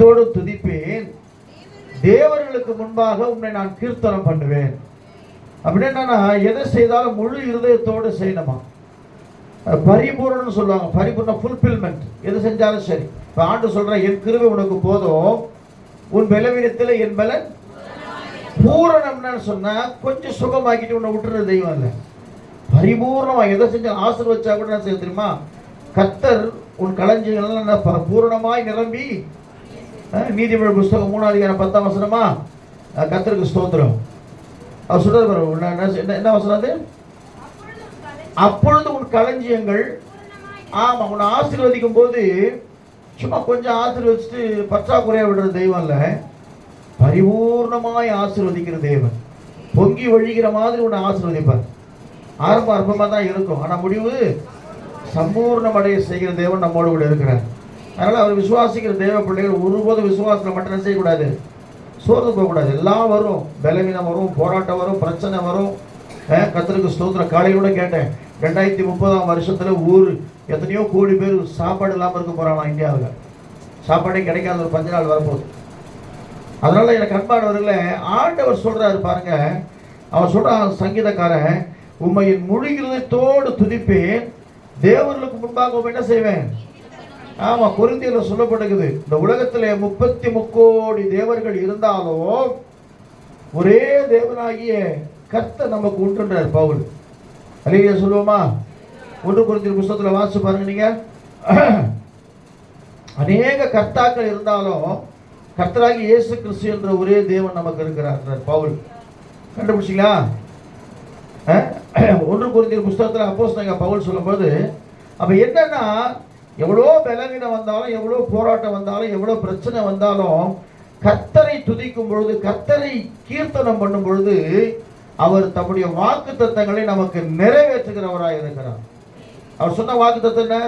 தோடு துதிப்பேன். தேவர்களுக்கு முன்பாக உன்னை நான் கீர்த்தனம் பண்ணுவேன். அப்படின்னா எதை செய்தாலும் முழு இருதயத்தோடு செய்யணுமா? பரிபூர்ணம்னு பரிபூரணம்னு சொல்லுவாங்க பரிபூர்ண ஃபுல்ஃபில்மெண்ட் எது செஞ்சாலும் சரி. இப்போ ஆண்டு சொல்கிறேன் என் கிருவை உனக்கு போதும். உன் பலவீனத்தில் என் பலன் பூரணம்னு சொன்னால் கொஞ்சம் சுகமாக்கிட்டு உன்னை விட்டுற தெய்வம் இல்லை. பரிபூர்ணமாக எதை செஞ்சாலும் ஆசிர்வச்சா கூட நான் செய்ய தெரியுமா? கத்தர் உன் களஞ்சியங்கள் பூரணமாய் நிரம்பி அஹ், புஸ்தகம் மூணாவது அதிகாரம் பத்தாம் வசனமா? அஹ், ஸ்தோத்திரம். அவர் சொல்றது என்ன- என்ன- வசனம் அது? அப்பொழுது உன் களஞ்சியங்கள் ஆமாம் உன்னை ஆசீர்வதிக்கும் போது சும்மா கொஞ்சம் ஆசீர்வதிச்சுட்டு பற்றாக்குறையாக விடுற தெய்வம் இல்லை. பரிபூர்ணமாய் ஆசீர்வதிக்கிற தேவன். பொங்கி ஒழிகிற மாதிரி உன்னை ஆசீர்வதிப்பார். ஆரம்ப அற்பமா தான் இருக்கும். ஆனால் முடிவு சம்பூர்ணமடைய செய்கிற தேவன் நம்மோடு கூட இருக்கிறார். அதனால் அவர் விசுவாசிக்கிற தேவ பிள்ளைகள் ஒருபோதும் விசுவாசத்தில் மட்டும் என்ன செய்யக்கூடாது? சோர்ந்து போகக்கூடாது. எல்லாம் வரும். பலவீனம் வரும் போராட்டம் வரும் பிரச்சனை வரும். அஹ், ஸ்தோத்திரம். காலையில் கூட கேட்டேன். ரெண்டாயிரத்தி முப்பதாம் வருஷத்தில் ஊர் எத்தனையோ கோடி பேர் சாப்பாடு இல்லாமல் இருக்க போறாங்க இந்தியாவில். சாப்பாடே கிடைக்காத ஒரு பஞ்ச நாள் வரப்போகுது. அதனால் எனக்கு அன்பானவர்களே ஆண்டவர் சொல்கிறாரு பாருங்க. அவன் சொல்கிறான் சங்கீதக்காரன் உண்மையின் முழு இருதயத்தோடு துதிப்பேன். தேவர்களுக்கு முன்பாக என்ன செய்வேன்? ஆமா கொரிந்தியில சொல்லப்படுகிறது. இந்த உலகத்தில் முப்பத்தி முக்கோடி தேவர்கள் இருந்தாலும் ஒரே தேவனாகிய கர்த்த நமக்கு உண்டுன்றார் பவுல். அலையா சொல்லுவோமா? ஒன்று குறிஞ்சி புஸ்தகத்தில் வாசிச்சு பாருங்க நீங்க. அநேக கர்த்தாக்கள் இருந்தாலும் கர்த்தராகி இயேசு கிறிஸ்து என்ற ஒரே தேவன் நமக்கு இருக்கிறார் பவுல். கண்டுபிடிச்சிங்களா? ஒன்று குறிஞ்சி புஸ்தகத்தில் அப்போஸ் பவுல் சொல்லும்போது அப்ப என்னன்னா எவ்வளோ பலவீனம் வந்தாலும் எவ்வளோ போராட்டம் வந்தாலும் எவ்வளோ பிரச்சனை வந்தாலும் கத்தரை துதிக்கும் பொழுது கத்தரை கீர்த்தனம் பண்ணும் பொழுது அவர் தம்முடைய வாக்கு தத்தங்களை நமக்கு நிறைவேற்றுகிறவராக இருக்கிறார். அவர் சொன்ன வாக்கு தத்தம் என்ன?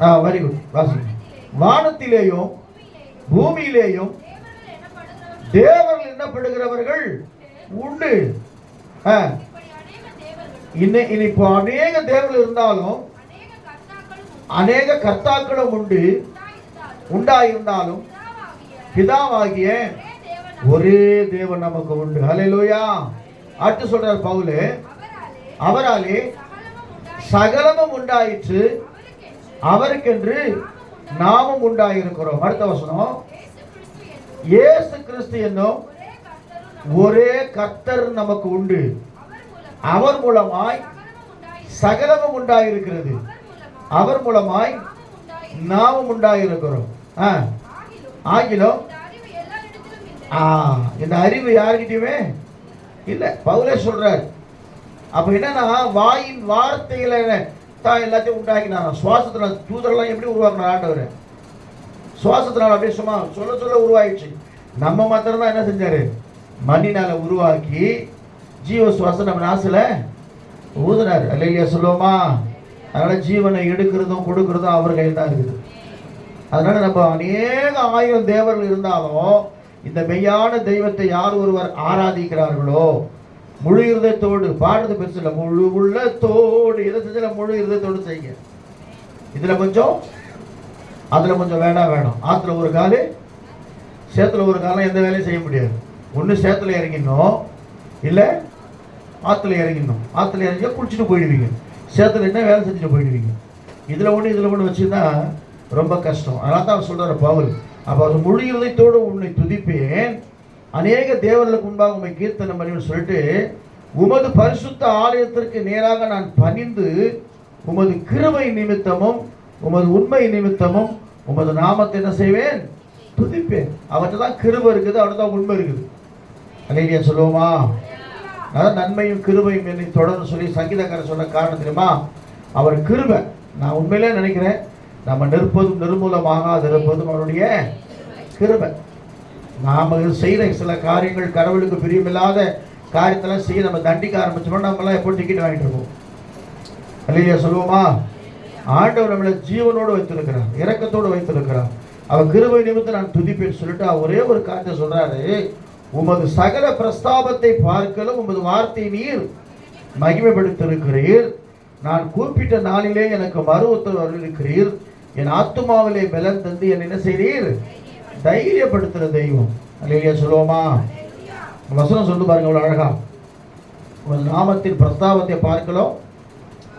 ஆ வெரி குட் வாசி வானத்திலேயும் பூமியிலேயும் தேவர்கள் எண்ணப்படுகிறவர்கள் உண்டு. ஆ, இன்னை இனி இப்போ அநேக தேவர்கள் இருந்தாலும் அநேக கர்த்தாக்களும் உண்டு. உண்டாயிருந்தாலும் பிதாவாகிய ஒரே தேவன் நமக்கு உண்டு. ஹalleluya. அடுத்து சொல்றார் பவுலு. அவராலே சகலமும் உண்டாயிற்று. அவருக்கென்று நாமும் உண்டாயிருக்கிறோம். அடுத்த வசனம். இயேசு கிறிஸ்து என்னும் ஒரே கர்த்தர் நமக்கு உண்டு. அவர் மூலமாய் சகலமும் உண்டாயிருக்கிறது. அவர் மூலமாய் நாமும் உண்டாயிருக்கிறோம். ஆ? ஆகிலும் இந்த அறிவு யாருக்கிட்டயுமே இல்லை. பவுலே சொல்றாரு. அப்போ என்னன்னா வாயின் வார்த்தையில தான் எல்லாத்தையும் உண்டாக்கினாராம். சுவாசத்தில் தூதரெல்லாம் எப்படி உருவாக்கினார் ஆண்டவர்? சுவாசத்தினால அப்படியே சும்மா சொல்ல சொல்ல உருவாயிடுச்சு. நம்ம மாத்திரம் தான் என்ன செஞ்சார்? மண்ணினால உருவாக்கி ஜீவ சுவாசம் நம்ம நாசுல ஊதுனாரு. அல்லையா சொல்லுவோமா? அதனால ஜீவனை எடுக்கிறதும் கொடுக்கறதும் அவர் கையில் தான் இருக்குது. அதனால நம்ம அநேக ஆயிரம் தேவர்கள் இருந்தாலும் இந்த மெய்யான தெய்வத்தை யார் ஒருவர் ஆராதிக்கிறார்களோ முழு இருதயத்தோடு பாடுறது பெருசு இல்லை முழு உள்ளத்தோடு எதை செஞ்சாலும் முழு இருதயத்தோடு செய்யுங்க. இதில் கொஞ்சம் அதில் கொஞ்சம் வேணாம் வேணும். ஆற்றுல ஒரு காலு சேத்துல ஒரு காலம் எந்த வேலையும் செய்ய முடியாது. ஒன்று சேத்துல இறங்கிடணும் இல்லை ஆற்றுல இறங்கிடணும். ஆற்றுல இறங்கி குளிச்சுட்டு போயிடுவீங்க. சேர்த்து என்ன வேலை செஞ்சுட்டு போயிடுவீங்க. இதில் ஒன்று இதில் ஒன்று வச்சுன்னா ரொம்ப கஷ்டம். அதனால் தான் அவர் சொல்றாரு பவுல். அப்போ அவர் முழு இருதயத்தோடு உன்னை துதிப்பேன். அநேக தேவர்களுக்கு முன்பாக உண்மை கீர்த்தனம் பண்ணி சொல்லிட்டு உமது பரிசுத்த ஆலயத்திற்கு நேராக நான் பணிந்து உமது கிருமை நிமித்தமும் உமது உண்மை நிமித்தமும் உமது நாமத்தை என்ன செய்வேன்? துதிப்பேன். அவர்கிட்ட தான் கிருபை இருக்குது அவர்கிட்ட தான் உண்மை இருக்குது. அலையிலியா சொல்லுவோமா? அதான் நன்மையும் கிருபையும் என்னை தொடர்ந்து சொல்லி சங்கீதக்காரர் சொன்ன காரணம் தெரியுமா? அவர் கிருபை. நான் உண்மையிலே நினைக்கிறேன் நம்ம நிற்பதும் நிர்மூலமாக இருப்பதும் அவருடைய கிருபை. நாம் செய்கிற சில காரியங்கள் கடவுளுக்கு பிரியமில்லாத காரியத்தெல்லாம் செய்ய நம்ம தண்டிக்க ஆரம்பிச்சோம்னா நம்மளாம் எப்போ டிக்கெட் வாங்கிட்டு இருக்கோம் இல்லையா சொல்லுவோமா? ஆண்டவர் நம்மளை ஜீவனோடு வைத்திருக்கிறார் இறக்கத்தோடு வைத்திருக்கிறார். அவர் கிருபை நிமித்தம் நான் துதிப்பேன் சொல்லிட்டு அவரே ஒரே ஒரு காரியத்தை சொல்கிறாரு உமது சகல பிரஸ்தாபத்தை பார்க்கலும் உமது வார்த்தை நீர் மகிமைப்படுத்திருக்கிறீர். நான் கூப்பிட்ட நாளிலே எனக்கு மறு உத்தரவு அருளிருக்கிறீர் என் ஆத்துமாவிலே பலன் தந்து என்ன என்ன செய்றீர் தைரியப்படுத்துகிற தெய்வம். அல்லையா சொல்லுவோமா? வசனம் சொல்லு பாருங்க அவ்வளோ அழகா. உங்கள் நாமத்தின் பிரஸ்தாபத்தை பார்க்கலாம்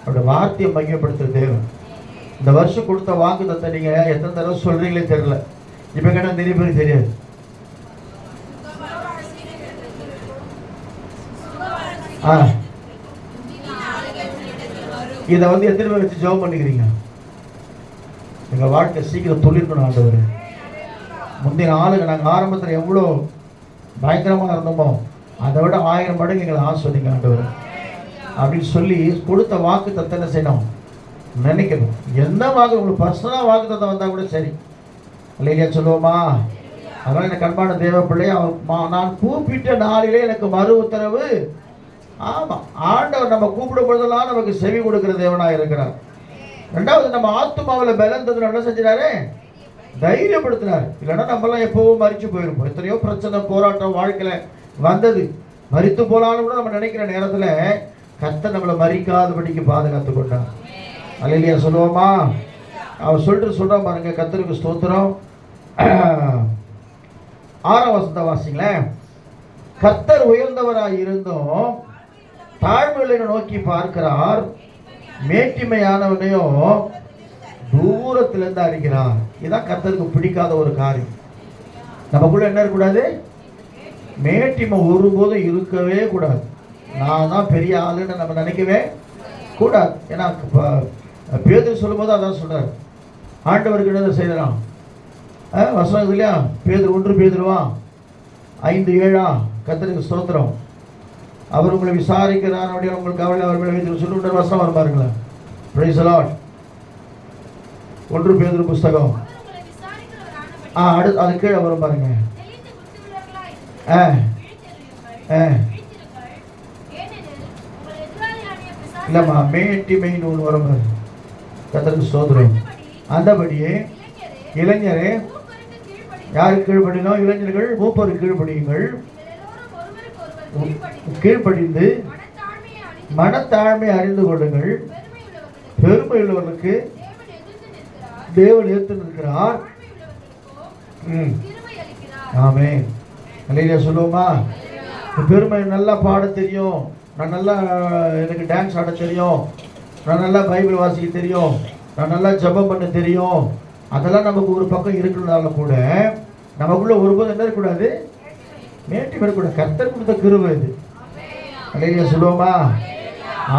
அவருடைய வார்த்தையை மையப்படுத்துகிற தேவன் இந்த வருஷம் கொடுத்த வாக்கு தத்தை நீங்க எத்தனை தடவை சொல்றீங்களே தெரியல. இப்ப கேட்டால் நிறைய பேருக்கு தெரியாது. ஆ. இதை வந்து எத்தனை பேர் வச்சு ஜெபம் பண்ணிக்கிறீங்க? எங்க வாழ்க்கை சீக்கிரம் தொழிற்கணும் ஆண்டவர். முந்தைய ஆளுங்க நாங்கள் ஆரம்பத்தில் எவ்வளோ பயங்கரமாக இருந்தோமோ அதை விட ஆயிரம் மடங்கு எங்களை ஆஸ்வதிங்க ஆண்டவர். அப்படின்னு சொல்லி கொடுத்த வாக்கு தத்தனை செய்யணும். நினைக்கணும். என்ன வாக்கு? உங்களுக்கு பர்சனலாக வாக்கு தத்தம் வந்தால் கூட சரி. இல்லையா சொல்லுவோமா? அதனால் எனக்கு அன்பான தேவ பிள்ளை நான் கூப்பிட்ட நாளிலே எனக்கு மறு உத்தரவு ஆமாம் ஆண்டவர் நம்ம கூப்பிடும் பொழுதெல்லாம் நமக்கு செவி கொடுக்கிற தேவனாக இருக்கிறார். ரெண்டாவது நம்ம ஆத்மாவில் பலம் தந்து என்ன செஞ்சினாரு தைரியப்படுத்தினார். இல்லைன்னா நம்மளாம் எப்போவும் மறிச்சு போயிருப்போம். எத்தனையோ பிரச்சனை போராட்டம் வாழ்க்கையில் வந்தது. மறித்து போலான்னு கூட நம்ம நினைக்கிற நேரத்தில் கத்த நம்மளை மறிக்காதபடிக்கு பாதுகாத்து கொண்டான் அல்லையா சொல்லுவோமா? அவர் சொல்லிட்டு சொல்கிறான் பாருங்க கத்தருக்கு ஸ்தோத்திரம். ஆறாம் வசந்த வாசிங்களேன். கத்தர் உயர்ந்தவராக இருந்தும் தாழ்வுகளை நோக்கி பார்க்கிறார். மேட்டிமையானவனையும் தூரத்திலிருந்து அறிகிறார் இதுதான் கர்த்தருக்கு பிடிக்காத ஒரு காரியம். நமக்குள்ள என்ன இருக்கக்கூடாது? மேட்டிமை ஒருபோதும் இருக்கவே கூடாது. நான் தான் பெரிய ஆளுன்னு நம்ம நினைக்கவே கூடாது. ஏன்னா பேதர் சொல்லும்போது அதான் சொல்கிறார் ஆண்டவருக்கு என்ன செய்கிறான் வசனம் இல்லையா? பேதர் ஒன்று பேதருவா ஐந்து ஏழா. கத்தருக்கு ஸ்தோத்திரம். அவர் உங்களை விசாரிக்கிறார் அப்படியே உங்களுக்கு கவலை அவர் மேலே வைத்து சொல்லுன்ற வசனம் வரும் பாருங்களா பிரைஸ் லார்ட் ஒன்று பேதுரு புஸ்தகம். ஆ அடுத்து அது கீழே வரும் பாருங்க. ஆ. ஆ. இல்லைம்மா மேட்டி மெயின் ஒன்று வரும் பாரு கத்தருக்கு சோதரம் அந்தபடியே இளைஞரே, யார் மூப்பருக்கு யாருக்கு இளைஞர்கள் மூப்பருக்கு கீழ்படியுங்கள் கீழ்ப்படிந்து, மனத்தாழ்மை அறிந்து கொள்ளுங்கள். பெருமை உள்ளவர்களுக்கு தேவன் எதிர்த்து நிற்கிறார். ம். ஆமே அல்லையா சொல்லுவோமா? பெருமை நல்லா பாட தெரியும். நான் நல்லா எனக்கு டான்ஸ் ஆட தெரியும். நான் நல்லா பைபிள் வாசிக்க தெரியும். நான் நல்லா ஜெபம் பண்ண தெரியும். அதெல்லாம் நமக்கு ஒரு பக்கம் இருக்கிறனால கூட நமக்குள்ள ஒருபோதும் என்ன இருக்கக்கூடாது? மேட்டி வரக்கூடாது கர்த்தர் கொடுத்த கிருபை இது. அலையா சொல்லுவோமா?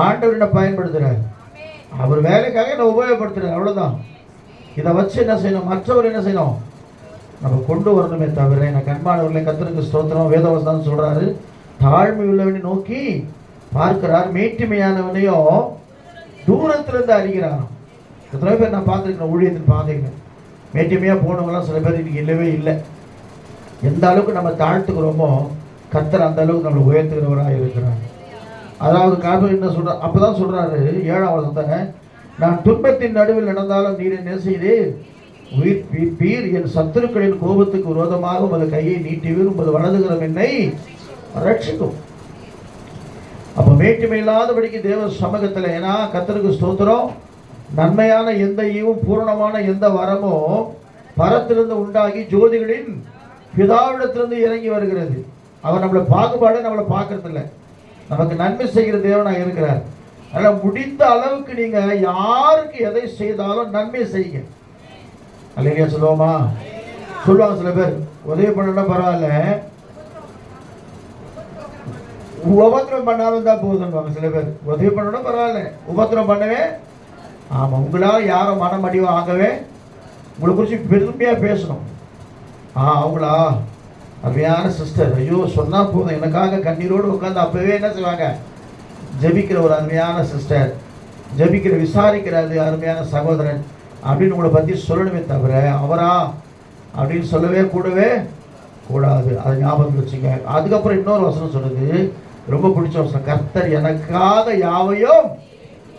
ஆண்டவர் என்ன பயன்படுத்துகிறார் அவர் வேலைக்காக என்ன உபயோகப்படுத்துறார். அவ்வளோதான் இதை வச்சு என்ன செய்யணும்? மற்றவர் என்ன செய்யணும்? நம்ம கொண்டு வரணுமே தவிர எனக்கு அன்பானவர்களை கத்தருக்கு ஸ்தோத்திரம். வேதவசம் சொல்கிறாரு தாழ்மை உள்ளவனை நோக்கி பார்க்கிறார். மேட்டிமையானவனையும் தூரத்திலிருந்து அறிகிறாராம். எத்தனை பேர் நான் பார்த்துருக்கேன் ஊழியத்தின் பார்த்துருக்கேன் மேட்டிமையாக போனவங்களாம் சில பேர் இன்னைக்கு இல்லவே இல்லை. எந்த அளவுக்கு நம்ம தாழ்த்துக்கிறோமோ கத்தர் அந்த அளவுக்கு நம்மளை உயர்த்துகிறவராக இருக்கிறார். அதாவது காரணம் என்ன சொல்ற அப்பதான் சொல்றாரு ஏழாம் வருஷத்தை நான் துன்பத்தின் நடுவில் நடந்தாலும் நீர் என்ன செய்தீர் உயிர் பீர் என் சத்துருக்களின் கோபத்துக்கு விரோதமாக உமது கையை நீட்டிவீர் உமது வலதுகிறம் என்னை ரட்சிக்கும். அப்ப வேற்றுமை இல்லாதபடிக்கு தேவ சமூகத்தில் ஏன்னா கத்தருக்கு ஸ்தோத்திரம் நன்மையான எந்த ஈவும் பூரணமான எந்த வரமும் பரத்திலிருந்து உண்டாகி ஜோதிகளின் பிதாவிடத்திலிருந்து இறங்கி வருகிறது. அவர் நம்மளை பாகுபாடு நம்மளை பார்க்கறது இல்லை நமக்கு நன்மை செய்கிற தேவனாக இருக்கிறார். அதனால் முடிந்த அளவுக்கு நீங்கள் யாருக்கு எதை செய்தாலும் நன்மை செய்யுங்க. அல்லையா சொல்லுவோமா? சொல்லுவாங்க சில பேர் உதவி பண்ணனா பரவாயில்ல. உபத்திரம் பண்ணாலும் தான் போதும்பாங்க சில பேர். உதவி பண்ணணும் பரவாயில்ல. உபத்திரம் பண்ணவே ஆமாம் உங்களால் யாரும் மனம் அடிவா ஆகவே உங்களை குறித்து பெருமையாக பேசணும். ஆ அவங்களா? அருமையான சிஸ்டர் ஐயோ சொன்னால் போதும். எனக்காக கண்ணீரோடு உட்காந்து அப்போவே என்ன செய்வாங்க? ஜெபிக்கிற ஒரு அருமையான சிஸ்டர் ஜெபிக்கிற விசாரிக்கிற அது அருமையான சகோதரன். அப்படின்னு உங்களை பற்றி சொல்லணுமே தவிர அவரா? அப்படின்னு சொல்லவே கூடவே கூடாது. அதை ஞாபகம் வச்சுங்க. அதுக்கப்புறம் இன்னொரு வசனம் சொல்லுது. ரொம்ப பிடிச்ச வசனம். கர்த்தர் எனக்காக யாவையும்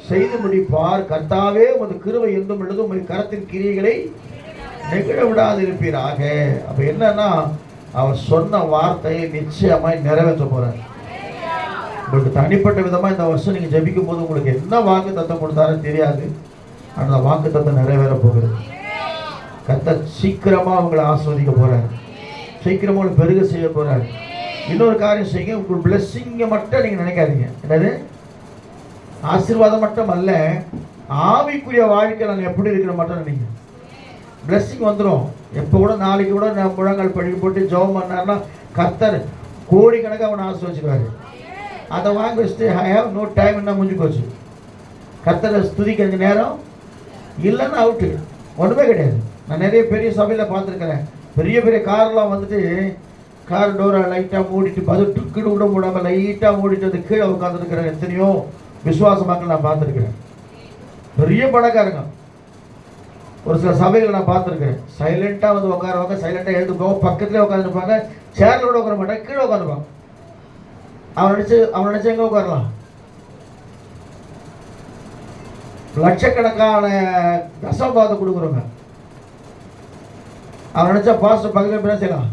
செய்து முடிப்பார். கர்த்தாவே உமது கிருவை என்றும் உள்ளது. உமது கரத்தின் கிரியைகளை நெகிழ விடாது இருப்பீராக அப்ப என்னன்னா அவர் சொன்ன வார்த்தையை நிச்சயமாய் நிறைவேற்ற போறார். உங்களுக்கு தனிப்பட்ட விதமா இந்த வருஷம் நீங்க ஜபிக்கும் போது உங்களுக்கு என்ன வாக்கு தத்தம் கொடுத்தாரோ தெரியாது. அந்த வாக்கு தத்தம் நிறைவேற போகிறது. கத்த சீக்கிரமா உங்களை ஆஸ்வதிக்க போறாரு. சீக்கிரமா உங்களை பெருக செய்ய போறாரு. இன்னொரு காரியம் செய்யுங்க. உங்கள் பிளெஸ்ஸிங்கை மட்டும் நீங்க நினைக்காதீங்க. என்னது? ஆசீர்வாதம் மட்டும் அல்ல ஆவிக்குரிய வாழ்க்கை நான் எப்படி இருக்கிற மட்டும் நினைக்கிறேன் பிளெஸ்ஸிங் வந்துடும் எப்போ கூட நாளைக்கு கூட நான் முழங்கால் படி போட்டு ஜெபம் பண்ணாருன்னா கத்தர் கோடிக்கணக்காக அவனை ஆசிர்வச்சுக்குவாரு அதை வாங்கி வச்சுட்டு ஐ ஹேவ் நோ டைம் என்ன முடிஞ்சு போச்சு. கர்த்தரை அந்த நேரம் இல்லைன்னா அவுட்டு ஒன்றுமே கிடையாது. நான் நிறைய பெரிய சபையில் பார்த்துருக்கிறேன். பெரிய பெரிய கார்லாம் வந்துட்டு கார் டோரை லைட்டாக மூடிட்டு அது டுக்குடு விட முடியாமல் லைட்டாக மூடிட்டு அது கீழே உட்காந்துருக்கிற எத்தனையோ விசுவாசமாக நான் பார்த்துருக்கிறேன். பெரிய பணக்காரங்க. ஒரு சில சபைகளை நான் பார்த்துருக்கிறேன். சைலண்ட்டாக வந்து உட்காருவாங்க சைலண்ட்டாக எழுந்து போவாங்க பக்கத்துலேயே உட்காந்துருப்பாங்க சேரில் கூட உட்கார மாட்டாங்க கீழே உட்காந்துப்பாங்க அவன் நினச்சி அவன் நினச்சி எங்கே உட்காரலாம்? லட்சக்கணக்கான தசபாதம் கொடுக்குறவங்க. அவன் நினச்சா பாஸ்டர் பக்கத்தில் என்ன செய்யலாம்?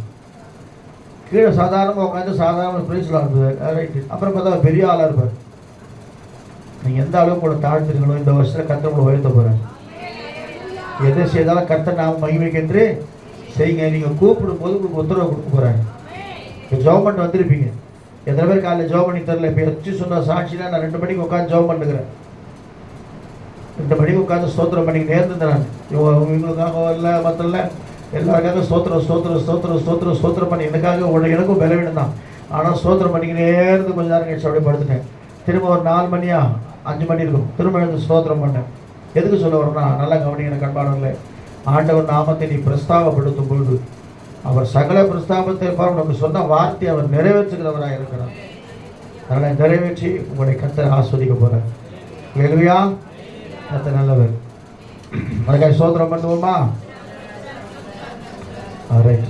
கீழே சாதாரணமாக உட்காந்து சாதாரண பிரைஸ்லாம் இருப்பார். ரைட்டு அப்புறம் பார்த்தா பெரிய ஆளாக இருப்பார். நீங்கள் எந்த அளவுக்கு கூட தாழ்த்துறீங்களோ இந்த வருஷத்தில் கர்த்தர் உயர்த்த போகிறேன் எதை செய்தாலும் கர்த்தர் நாம் மகிமைக்கென்று செய்யுங்க. நீங்கள் கூப்பிடும் போது உங்களுக்கு உத்தரவு கொடுக்க போகிறாரு இப்போ ஜோம் பண்ணிட்டு வந்திருப்பீங்க. எத்தனை பேர் காலையில் ஜோம் பண்ணி தரல இப்போ எச்சு சொன்ன சாட்சியில் நான் ரெண்டு மணிக்கு உட்காந்து ஜோம் பண்ணுகிறேன். ரெண்டு மணிக்கு உட்காந்து ஸ்தோத்திரம் பண்ணி நேர்ந்துருந்தேன் தரேன் இவங்க இவங்களுக்காக வரல மற்றல எல்லாருக்காக ஸ்தோத்திரம் ஸ்தோத்திரம் ஸ்தோத்திரம் ஸ்தோத்திரம் ஸ்தோத்திரம் பண்ணி எனக்காக உடனே எனக்கும் பலவீனம் தான். ஆனால் ஸ்தோத்திரம் பண்ணிக்கினே இருந்து கொஞ்ச நேரம் கழிச்சு அப்படியே படுத்துட்டேன். திரும்ப ஒரு நாலு மணியா? அஞ்சு மணி இருக்கும். திரும்ப எழுந்து ஸ்தோத்திரம் பண்ணேன். எதுக்கு சொல்ல வரேன்னா நல்லா கவனிக்கிற கண்பாடங்களே ஆண்டவர் நாமத்தை நீ பிரஸ்தாபப்படுத்தும் பொழுது அவர் சகல பிரஸ்தாபத்தை நமக்கு சொன்ன வார்த்தை அவர் நிறைவேற்றுகிறவராக இருக்கிறார். அதனால் நிறைவேற்றி உங்களை கத்தர் ஆஸ்வதிக்க போகிறார் கேள்வியா கத்த நல்லவர். அதுக்காக சோதனம் பண்ணுவோமா? ரைட்